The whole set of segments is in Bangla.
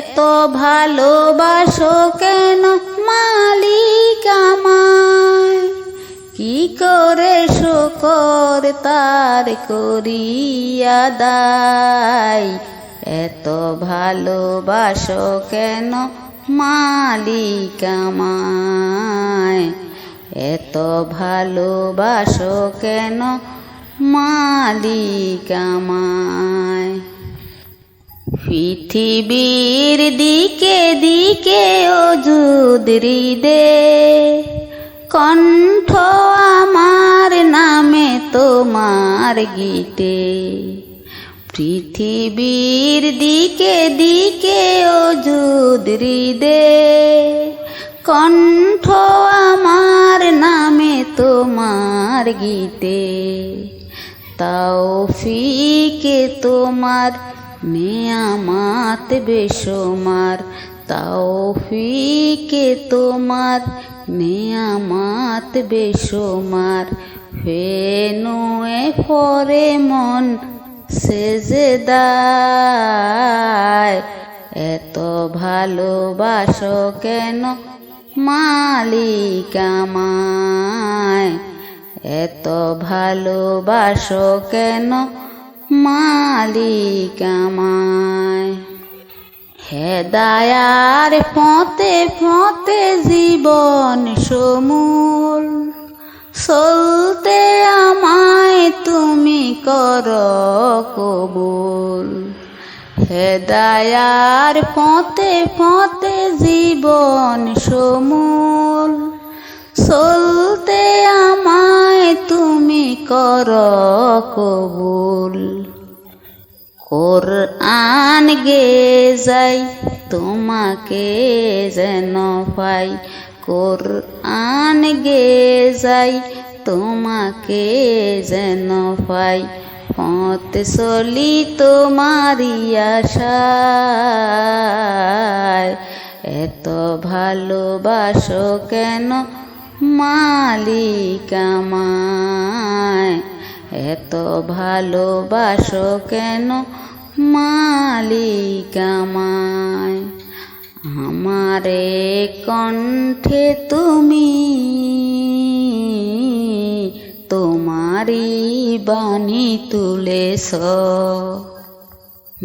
এত ভালোবাসো কেন মালিক আমায় কি করে শকর তার করিয়া দায় এত ভালোবাসো কেন মালিক আমায়? এত ভালোবাসো কেন মালিক আমায়? পৃথিবীর দিকে দিকে অজুদ্রি দে কণ্ঠ আমার নামে তোমার গীতে। পৃথিবীর দিকে দিকে অজুদ্রি দে কণ্ঠ আমার নামে তোমার গীতে। তাও ফিকে তোমার নেয়ামাত বেসমার তাও ফিকে তোমার। নেয়ামাত বেসমার ফেনুয়ে পরে মন সেজেদায়। এত ভালোবাসো কেন মালিক আমায়? এত ভালোবাসো কেন মালিক আমায়। হেদায়ার পথে পথে জীবন সমূল, চলতে আমায় তুমি কর কবুল। হেদায়ার পথে পথে জীবন সমূল কর কবুল। কোরআন গে যাই, তোমাকে যেন পাই। কোরআন গে যাই, তোমাকে যেন পাই। পথ চলি তোমারি আশায়। এত ভালোবাসো কেন মালিক আমায়, এত ভালোবাসো কেন? মালিক আমায়, আমারে কণ্ঠে তুমি, তোমারই বাণী তুলেছ।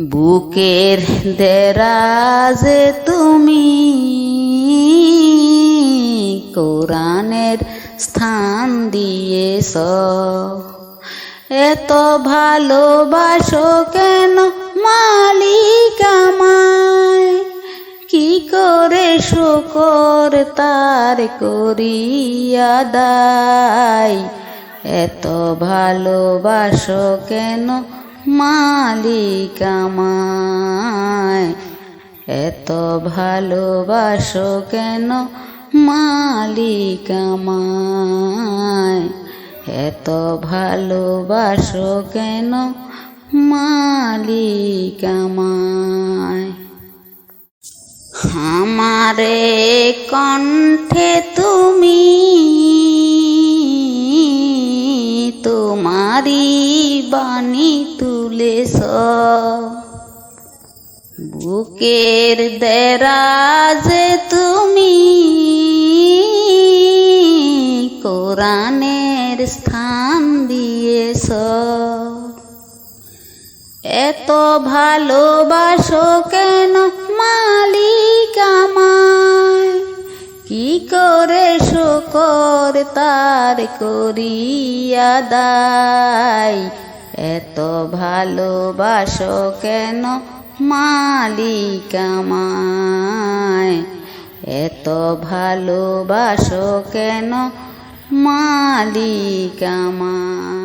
বুকের দেরাজে তুমি কোরআনের স্থান দিয়েছ। এত ভালোবাসো কেন মালিক কি করে শকর তার করিয়া দায়? এত ভালোবাসো কেন মালিক আমায়? এত ভালোবাসো কেন মালিক আমায়, এত ভালোবাসো কেন? মালিক আমায়। আমারে কণ্ঠে তুমি তোমারি বাণী তুলেছ। বুকের দেরাজে তুমি কোরআনের স্থান দিয়েছ। এত ভালোবাসো কেন মালিক আমায়? কি করে শকর তার করিয়া দায়? এত ভালোবাসো কেন মালিক আমায়? এত ভালোবাসো কেন মালিক আমায়